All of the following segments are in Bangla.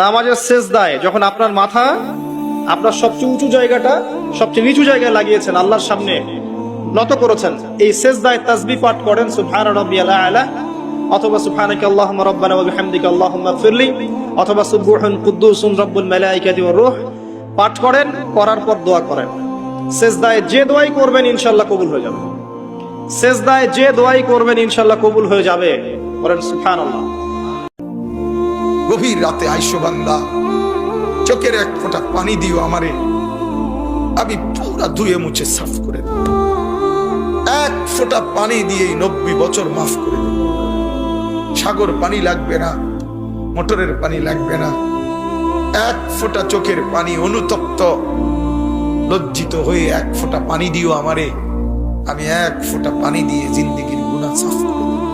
নামাজের শেষ দায় যখন আপনার মাথা আপনার সবচেয়ে উঁচু জায়গাটা সবচেয়ে নিচু জায়গায় লাগিয়েছেন, আল্লাহর সামনে নত করেছেন, এই শেষ দায় তাসবি পাঠ করেন, সুবহান রাব্বিয়াল আলা, অথবা সুবহানাকা আল্লাহুম্মা রাব্বানা ওয়া বিহামদিকা আল্লাহুম্মা ফিরলি অথবা সুবহুন কুদ্দুসুন রাব্বুল মালাইকাতি ওয়ার রূহ পাঠ করেন, করার পর দোয়া করেন। শেষ দায় যে দোয়াই করবেন, ইনশাআল্লাহ কবুল হয়ে যাবে। শেষ দায় যে দোয়াই করবেন, ইনশাআল্লাহ কবুল হয়ে যাবে। বলেন সুবহানাল্লাহ। গভীর রাতে আইসো বান্দা। চোখের এক ফোঁটা পানি দিও আমারে। আমি পুরা ধুয়ে মুছে সাফ করে দেব। এক ফোঁটা পানি দিয়েই নব্বই বছর মাফ করে দেব। সাগর পানি লাগবে না, মোটরের পানি লাগবে না। এক ফোঁটা চোখের পানি অনুতপ্ত, লজ্জিত হয়ে এক ফোঁটা পানি দিও আমারে। আমি এক ফোঁটা পানি দিয়ে জিন্দিগির গুণা সাফ করে দেব।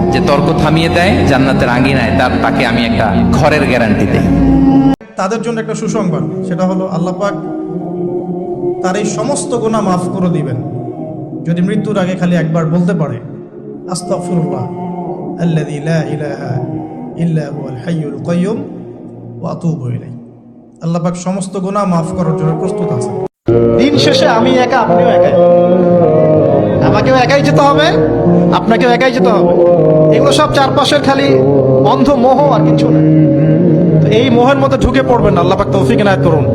যে তর্ক থামিয়ে দেয় জান্নাতের আঙ্গিনায় তার তাকে আমি একটা ঘরের গ্যারান্টি দেই। তাদের জন্য একটা সুসংবাদ সেটা হলো আল্লাহ পাক তার এই সমস্ত গোনা মাফ করে দিবেন। যদি মৃত্যুর আগে খালি একবার বলতে পারে আস্তাগফিরুল্লাহ আল্লাযী লা ইলাহা ইল্লা হুয়াল হাইয়ুল কাইয়্যুম ওয়া আতুবু ইলাইহি। আল্লাহ পাক সমস্ত গোনা মাফ করার জন্য প্রস্তুত আছেন। দিন শেষে আমি একা আপনিও একাই। আমাকেও একাই যেতে হবে? আপনাকে একাই যেতে হবে। এগুলো সব চারপাশের খালি অন্ধ মোহ আর কিছু না। এই মোহের মধ্যে ঢুকে পড়বেন আল্লাহ পাক তৌফিক এনায়েত করুন।